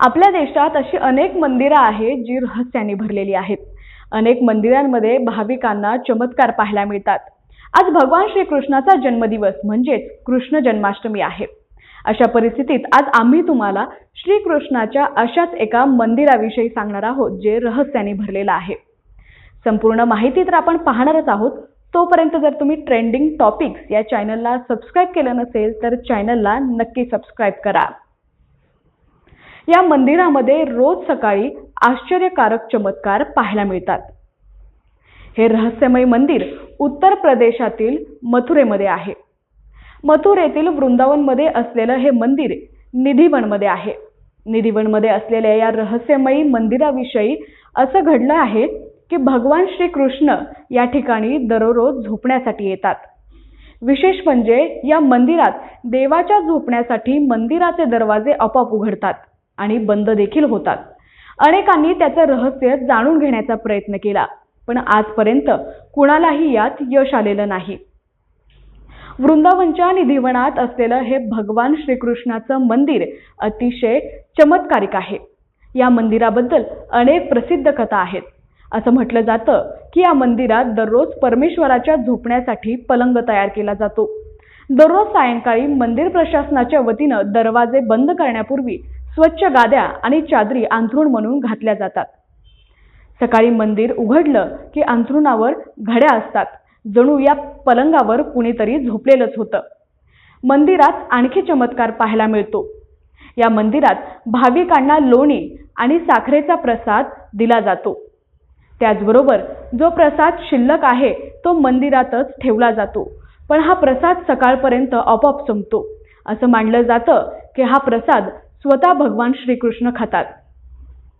आपल्या देशात अशी अनेक मंदिरं आहेत जी रहस्याने भरलेली आहेत. अनेक मंदिरांमध्ये भाविकांना चमत्कार पाहायला मिळतात. आज भगवान श्रीकृष्णाचा जन्मदिवस म्हणजेच कृष्ण जन्माष्टमी आहे. अशा परिस्थितीत आज आम्ही तुम्हाला श्रीकृष्णाच्या अशाच एका मंदिराविषयी सांगणार आहोत जे रहस्याने भरलेलं आहे. संपूर्ण माहिती तर आपण पाहणारच आहोत. तोपर्यंत जर तुम्ही ट्रेंडिंग टॉपिक्स या चॅनलला सबस्क्राईब केलं नसेल तर चॅनलला नक्की सबस्क्राईब करा. या मंदिरामध्ये रोज सकाळी आश्चर्यकारक चमत्कार पाहायला मिळतात. हे रहस्यमय मंदिर उत्तर प्रदेशातील मथुरेमध्ये आहे. मथुरेतील वृंदावनमध्ये असलेलं हे मंदिर निधीवनमध्ये आहे. निधीवनमध्ये असलेल्या या रहस्यमयी मंदिराविषयी असं घडलं आहे की भगवान श्रीकृष्ण या ठिकाणी दररोज झोपण्यासाठी येतात. विशेष म्हणजे या मंदिरात देवाच्या झोपण्यासाठी मंदिराचे दरवाजे आपोआप उघडतात. आणि बंद देखील होतात. अनेकांनी त्याचं रहस्य जाणून घेण्याचा प्रयत्न केला पण आजपर्यंत कुणालाही यात यश आलेलं नाही. वृंदावनच्या निधिवनात असलेलं हे भगवान श्रीकृष्णाचं मंदिर अतिशय चमत्कारिक आहे. या मंदिराबद्दल अनेक प्रसिद्ध कथा आहेत. असं म्हटलं जातं की या मंदिरात दररोज परमेश्वराच्या झोपण्यासाठी पलंग तयार केला जातो. दररोज सायंकाळी मंदिर प्रशासनाच्या वतीनं दरवाजे बंद करण्यापूर्वी स्वच्छ गाद्या आणि चादरी अंथरूण म्हणून घातल्या जातात. सकाळी मंदिर उघडलं की अंथरुणावर घड्या असतात. जणू या पलंगावर कुणीतरी झोपलेलंच होतं. मंदिरात आणखी चमत्कार पाहायला मिळतो. या मंदिरात भाविकांना लोणी आणि साखरेचा प्रसाद दिला जातो. त्याचबरोबर जो प्रसाद शिल्लक आहे तो मंदिरातच ठेवला जातो. पण हा प्रसाद सकाळपर्यंत आपोआप संपतो. असं मानलं जातं की हा प्रसाद स्वतः भगवान श्रीकृष्ण खातात.